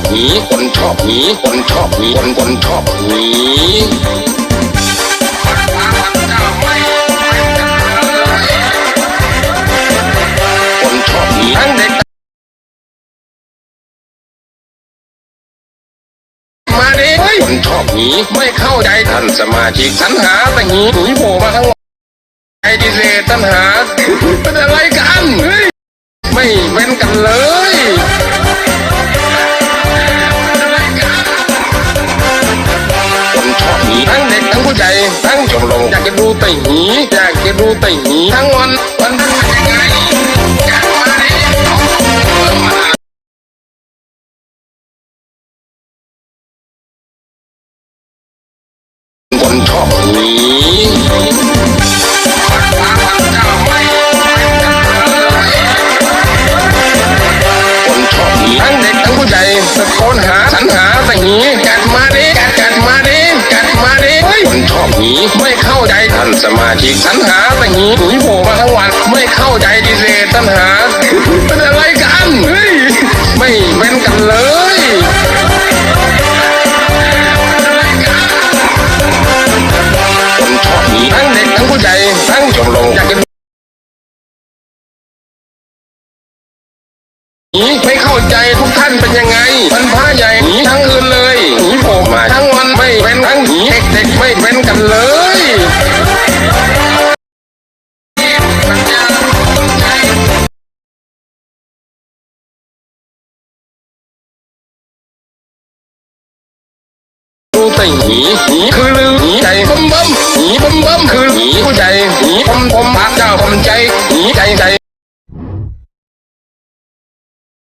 อบหนีคนชอบหนีคนชอบหนีคนคนชอบหนีคนชอบหนีทั้งเด็กมาดิเฮ้ยคนชอบหนีไม่เข้าใจท่านสมาชิกสรรหาแต่หนีหนีโผล่มาทั้งวันไอ้ดิเซตัญหาเป็นอะไรกัน ไม่เว้นกันเลย อยากจะดูแต่หีอยากจะดูแต่หีทั้งวันวันนั้นเป็นยังไงอยากมาดิมาคนชอบหนีคนชอบหนีทั้งเด็กทั้งผู้ใหญ่ตะโกนหา หนีไม่เข้าใจท่านสมาชิกสรรหาต่หนีหนีโผล่มาทั้งวัน ไม่เข้าใจดีเซตัญหาเป็นอะไรกันเฮ้ยไม่เว้นกันเลยคนชอบหนีทั้งเด็กทั้งผู้ใหญ่ทั้งชมรมอยากจะนีไม่เข้าใจทุกท่านเป็นยัง ไม่เว้นกันเล